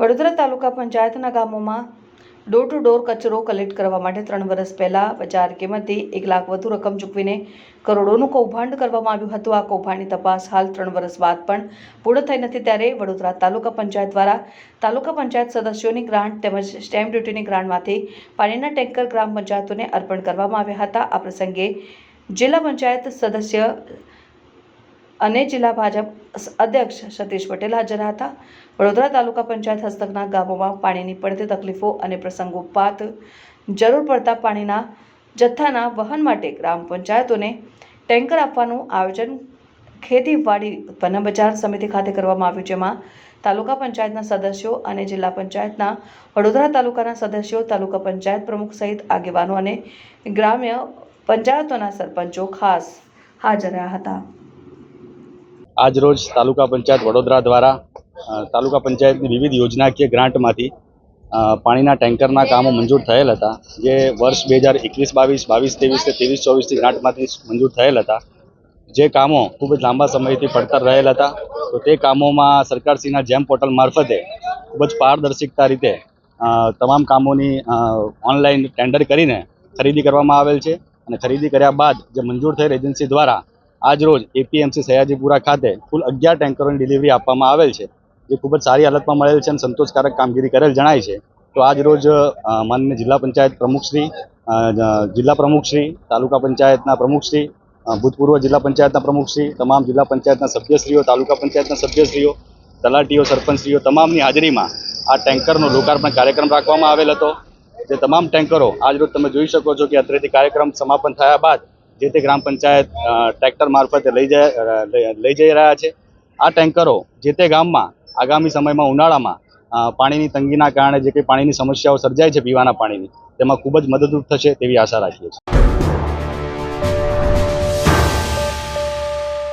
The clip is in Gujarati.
વડોદરા તાલુકા પંચાયતના ગામોમાં ડોર ટુ ડોર કચરો કલેક્ટ કરવા માટે ત્રણ વર્ષ પહેલાં બજાર કિંમતે એક લાખ વધુ રકમ ચૂકવીને કરોડોનું કૌભાંડ કરવામાં આવ્યું હતું. આ કૌભાંડની તપાસ હાલ ત્રણ વર્ષ બાદ પણ પૂર્ણ થઈ નથી. ત્યારે વડોદરા તાલુકા પંચાયત દ્વારા તાલુકા પંચાયત સદસ્યોની ગ્રાન્ટ તેમજ સ્ટેમ્પ ડ્યુટીની ગ્રાન્ટમાંથી પાણીના ટેન્કર ગ્રામ પંચાયતોને અર્પણ કરવામાં આવ્યા હતા. આ પ્રસંગે જિલ્લા પંચાયત સદસ્ય અને જિલ્લા ભાજપ અધ્યક્ષ સતીશ પટેલ હાજર હતા. વડોદરા તાલુકા પંચાયત હસ્તકના ગામોમાં પાણીની પડતી તકલીફો અને પ્રસંગોપાત જરૂર પડતા પાણીના જથ્થાના વહન માટે ગ્રામ પંચાયતોને ટેન્કર આપવાનું આયોજન ખેતીવાડી ઉત્પન્ન બજાર સમિતિ ખાતે કરવામાં આવ્યું, જેમાં તાલુકા પંચાયતના સદસ્યો અને જિલ્લા પંચાયતના વડોદરા તાલુકાના સદસ્યો, તાલુકા પંચાયત પ્રમુખ સહિત આગેવાનો અને ગ્રામ્ય પંચાયતોના સરપંચો ખાસ હાજર રહ્યા હતા. આજરોજ તાલુકા પંચાયત વડોદરા દ્વારા તાલુકા પંચાયતની વિવિધ યોજનાકીય ગ્રાન્ટમાંથી પાણીના ટેન્કરના કામો મંજૂર થયેલ હતા, જે વર્ષ બે હજાર એકવીસ, બાવીસ બાવીસ, ત્રેવીસ કે ત્રેવીસ ચોવીસથી ગ્રાન્ટમાંથી મંજૂર થયેલ હતા. જે કામો ખૂબ જ લાંબા સમયથી પડતર રહેલ હતા, તો તે કામોમાં સરકારશ્રીના જેમ પોર્ટલ મારફતે ખૂબ જ પારદર્શિકતા રીતે તમામ કામોની ઓનલાઈન ટેન્ડર કરીને ખરીદી કરવામાં આવેલ છે. અને ખરીદી કર્યા બાદ જે મંજૂર થયેલ એજન્સી દ્વારા આજ રોજ એપીએમસી સયાજીપુરા ખાતે કુલ અગિયાર ટેન્કરોની ડિલિવરી આપવામાં આવેલ છે, જે ખૂબ જ સારી હાલતમાં મળેલ છે અને સંતોષકારક કામગીરી કરેલ જણાય છે. તો આજ રોજ માનનીય જિલ્લા પંચાયત પ્રમુખશ્રી જિલ્લા પ્રમુખશ્રી તાલુકા પંચાયતના પ્રમુખશ્રી ભૂતપૂર્વ જિલ્લા પંચાયતના પ્રમુખશ્રી તમામ જિલ્લા પંચાયતના સભ્યશ્રીઓ, તાલુકા પંચાયતના સભ્યશ્રીઓ, તલાટીઓ, સરપંચશ્રીઓ, તમામની હાજરીમાં આ ટેન્કરનો લોકાર્પણ કાર્યક્રમ રાખવામાં આવેલ હતો. જે તમામ ટેન્કરો આજ રોજ તમે જોઈ શકો છો કે અત્રેથી કાર્યક્રમ સમાપન થયા બાદ જે તે ગ્રામ પંચાયત ટ્રેક્ટર મારફતે લઈ જાય લઈ- જઈ રહ્યા છે. આ ટેન્કરો જે તે ગામમાં આગામી સમયમાં ઉનાળામાં પાણીની તંગીના કારણે જે કંઈ પાણીની સમસ્યાઓ સર્જાય છે પીવાના પાણીની, તેમાં ખૂબ જ મદદરૂપ થશે તેવી આશા રાખીએ છીએ.